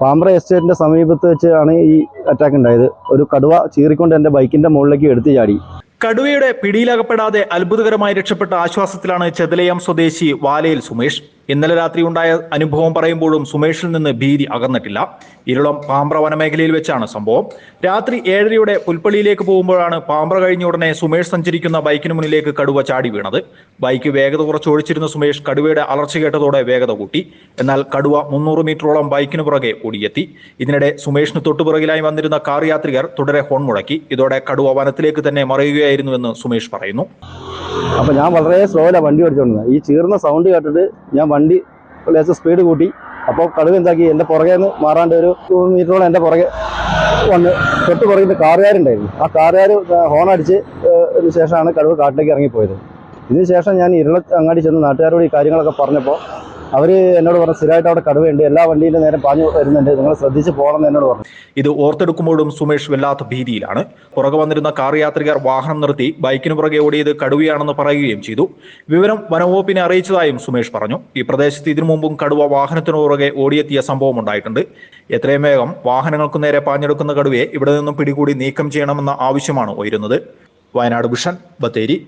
പാമ്പ്ര എസ്റ്റേറ്റിന്റെ സമീപത്ത് വെച്ചാണ് ഈ അറ്റാക്ക് ഉണ്ടായത്. ഒരു കടുവ ചീറിക്കൊണ്ട് എന്റെ ബൈക്കിന്റെ മുകളിലേക്ക് എടുത്തു ചാടി. കടുവയുടെ പിടിയിലകപ്പെടാതെ അത്ഭുതകരമായി രക്ഷപ്പെട്ട ആശ്വാസത്തിലാണ് ചെതലയം സ്വദേശി വാലയിൽ സുമേഷ്. ഇന്നലെ രാത്രി ഉണ്ടായ അനുഭവം പറയുമ്പോഴും സുമേഷിൽ നിന്ന് ഭീതി അകന്നിട്ടില്ല. ഇരുളം പാമ്പ്ര വനമേഖലയിൽ വെച്ചാണ് സംഭവം. രാത്രി ഏഴരയുടെ പുൽപ്പള്ളിയിലേക്ക് പോകുമ്പോഴാണ് പാമ്പ്ര കഴിഞ്ഞ ഉടനെ സുമേഷ് സഞ്ചരിക്കുന്ന ബൈക്കിന് മുന്നിലേക്ക് കടുവ ചാടി വീണത്. ബൈക്ക് വേഗത കുറച്ചൊഴിച്ചിരുന്ന സുമേഷ് കടുവയുടെ അലർച്ച കേട്ടതോടെ വേഗത കൂട്ടി. എന്നാൽ കടുവ മുന്നൂറ് മീറ്ററോളം ബൈക്കിന് പുറകെ ഓടിയെത്തി. ഇതിനിടെ സുമേഷിന് തൊട്ടുപിറകിലായി വന്നിരുന്ന കാർ യാത്രികർ തുടരെ ഹോൺ മുഴക്കി. ഇതോടെ കടുവ വനത്തിലേക്ക് തന്നെ മറയുകയായിരുന്നുവെന്ന് സുമേഷ് പറയുന്നു. അപ്പോൾ ഞാൻ വളരെ സ്ലോയിലാണ് വണ്ടി ഓടിച്ചുകൊണ്ടിരുന്നത് ഈ ചീർന്ന സൗണ്ട് കേട്ടിട്ട് ഞാൻ വണ്ടി ലേശം സ്പീഡ് കൂട്ടി. അപ്പോൾ കടുവ എന്താക്കി? എന്റെ പുറകെ നിന്ന് മാറാണ്ട് ഒരു മീറ്ററോളം എന്റെ പുറകെ വന്ന് തൊട്ട് പുറകിൽ കാറുകാരുണ്ടായിരുന്നു. ആ കാറുകാർ ഹോൺ അടിച്ച് ശേഷമാണ് കടുവ് കാട്ടിലേക്ക് ഇറങ്ങിപ്പോയത്. ഇതിന് ശേഷം ഞാൻ ഇരുള അങ്ങാടി ചെന്ന് നാട്ടുകാരോട് ഈ കാര്യങ്ങളൊക്കെ പറഞ്ഞപ്പോൾ അവർ എന്നോട് പറഞ്ഞു സ്ഥിരമായിട്ട് അവിടെ കടുവയുണ്ട്. എല്ലാ വണ്ടിയിലും നേരെ പാഞ്ഞു വരുന്നുണ്ട്. നിങ്ങൾ ശ്രദ്ധിച്ച് പോകണം എന്നോട് പറഞ്ഞു. ഇത് ഓർത്തെടുക്കുമ്പോഴും സുമേഷ് വല്ലാത്ത ഭീതിയിലാണ്. പുറകെ വന്നിരുന്ന കാർ യാത്രികർ വാഹനം നിർത്തി ബൈക്കിന് പുറകെ ഓടിയത് കടുവയാണെന്ന് പറയുകയും ചെയ്തു. വിവരം വനംവകുപ്പിനെ അറിയിച്ചതായും സുമേഷ് പറഞ്ഞു. ഈ പ്രദേശത്ത് ഇതിനു മുമ്പും കടുവ വാഹനത്തിന് പുറകെ ഓടിയെത്തിയ സംഭവം ഉണ്ടായിട്ടുണ്ട്. എത്രയും വേഗം വാഹനങ്ങൾക്ക് നേരെ പാഞ്ഞെടുക്കുന്ന കടുവയെ ഇവിടെ നിന്നും പിടികൂടി നീക്കം ചെയ്യണമെന്ന ആവശ്യമാണ് ഉയരുന്നത്. വയനാട് ഭൂഷൺ ബത്തേരി.